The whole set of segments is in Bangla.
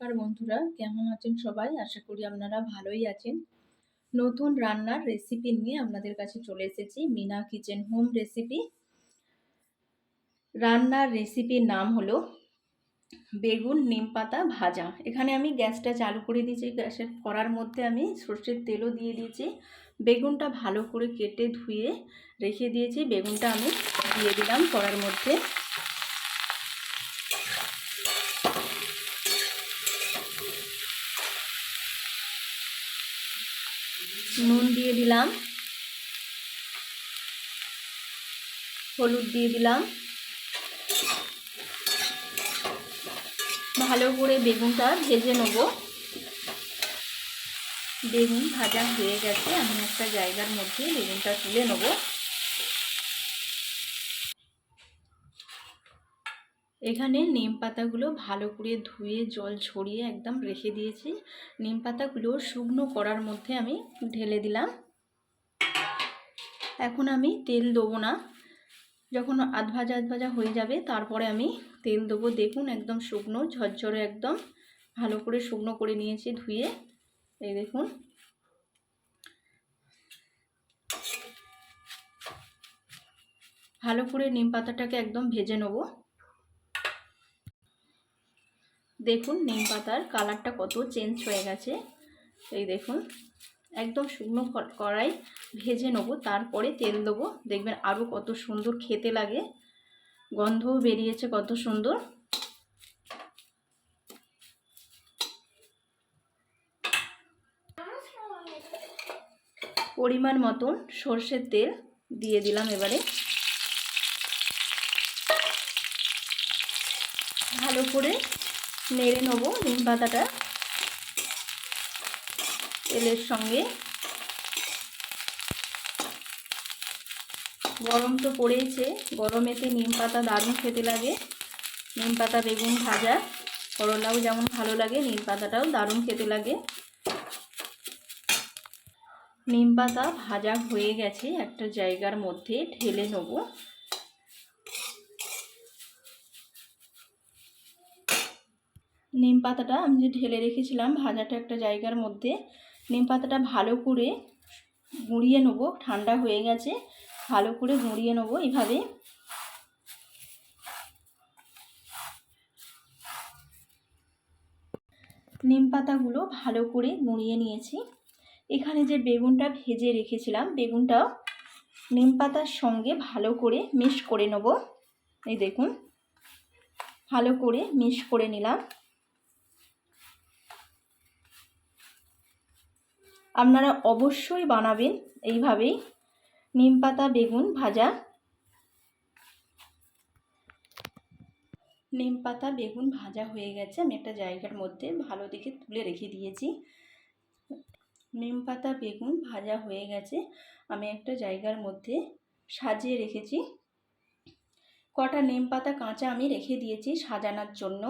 নমস্কার বন্ধুরা, কেমন আছেন সবাই? আশা করি আপনারা ভালোই আছেন। নতুন রান্নার রেসিপি নিয়ে আপনাদের কাছে চলে এসেছি, মিনা কিচেন হোম রেসিপি রান্নার রেসিপির নাম হলো বেগুন নিম পাতা ভাজা। এখানে আমি গ্যাসটা চালু করে দিয়েছি, গ্যাসের কড়ার মধ্যে আমি সর্ষের তেলও দিয়ে দিয়েছি। বেগুনটা ভালো করে কেটে ধুয়ে রেখে দিয়েছি, বেগুনটা আমি দিয়ে দিলাম কড়ার মধ্যে। নুন দিয়ে দিলাম। হলুদ দিয়ে দিলাম। ভালো করে বেগুনটা ভেজে নেব। বেগুন ভাজা হয়ে গেছে। আমি একটা জায়গার মধ্যে বেগুনটা তুলে নেব। এখানে নিম পাতাগুলো ভালো করে ধুয়ে জল ছড়িয়ে একদম রেখে দিয়েছি। নিম পাতাগুলো শুকনো করার মধ্যে আমি ঢেলে দিলাম। এখন আমি তেল দেবো না। যখন আধ ভাজা আধ ভাজা হয়ে যাবে, তারপরে আমি তেল দেবো। দেখুন একদম শুকনো, ঝরঝরে একদম। ভালো করে শুকনো করে নিয়েছি ধুয়ে। এই দেখুন। ভালো করে নিম পাতাটাকে একদম ভেজে নেব। দেখুন, নিম পাতার কালারটা কত চেঞ্জ হয়ে গেছে। এই দেখুন, একদম শুকনো কড়াই ভেজে নেব, তারপরে তেল দেবো। দেখবেন আরও কত সুন্দর খেতে লাগে, গন্ধও বেরিয়েছে কত সুন্দর। পরিমাণ মতন সর্ষের তেল দিয়ে দিলাম এবারে। ভালো করে নেড়ে নেব নিম পাতাটা তেলের সঙ্গে। গরম তো পড়েছে গরমেতে নিম পাতা দারুণ খেতে লাগে। নিম পাতা, বেগুন ভাজা, করলাও যেমন ভালো লাগে, নিম পাতাটাও দারুণ খেতে লাগে। নিম পাতা ভাজা হয়ে গেছে একটা জায়গার মধ্যে, ঢেলে নেব। নিম পাতাটা আমি যে ঢেলে রেখেছিলাম ভাজাটা একটা জায়গার মধ্যে, নিম পাতাটা ভালো করে গুঁড়িয়ে নেব, ঠান্ডা হয়ে গেছে, ভালো করে গুঁড়িয়ে নেব এইভাবে। নিম পাতাগুলো ভালো করে গুঁড়িয়ে নিয়েছি। এখানে যে বেগুনটা ভেজে রেখেছিলাম, বেগুনটাও নিম পাতার সঙ্গে ভালো করে মিশ করে নেব। এই দেখুন, ভালো করে মিশ করে নিলাম। আপনারা অবশ্যই বানাবেন এইভাবেই নিম পাতা, বেগুন ভাজা। নিম পাতা, বেগুন ভাজা হয়ে গেছে। আমি একটা জায়গার মধ্যে ভালো দেখে তুলে রেখে দিয়েছি। নিম পাতা, বেগুন ভাজা হয়ে গেছে। আমি একটা জায়গার মধ্যে সাজিয়ে রেখেছি। কটা নিম পাতা, কাঁচা আমি রেখে দিয়েছি সাজানোর জন্য।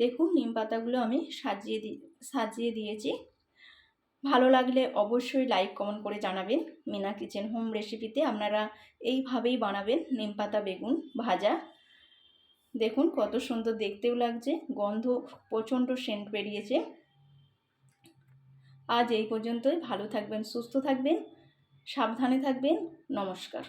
দেখুন নিম পাতাগুলো আমি সাজিয়ে দি, সাজিয়ে দিয়েছি। ভালো লাগলে অবশ্যই লাইক কমেন্ট করে জানাবেন। মিনা কিচেন হোম রেসিপিতে আপনারা এইভাবেই বানাবেন নিম পাতা, বেগুন ভাজা। দেখুন কত সুন্দর দেখতেও লাগছে, গন্ধ প্রচণ্ড সেন্ট বেরিয়েছে। আজ এই পর্যন্তই, ভালো থাকবেন, সুস্থ থাকবেন, সাবধানে থাকবেন, নমস্কার।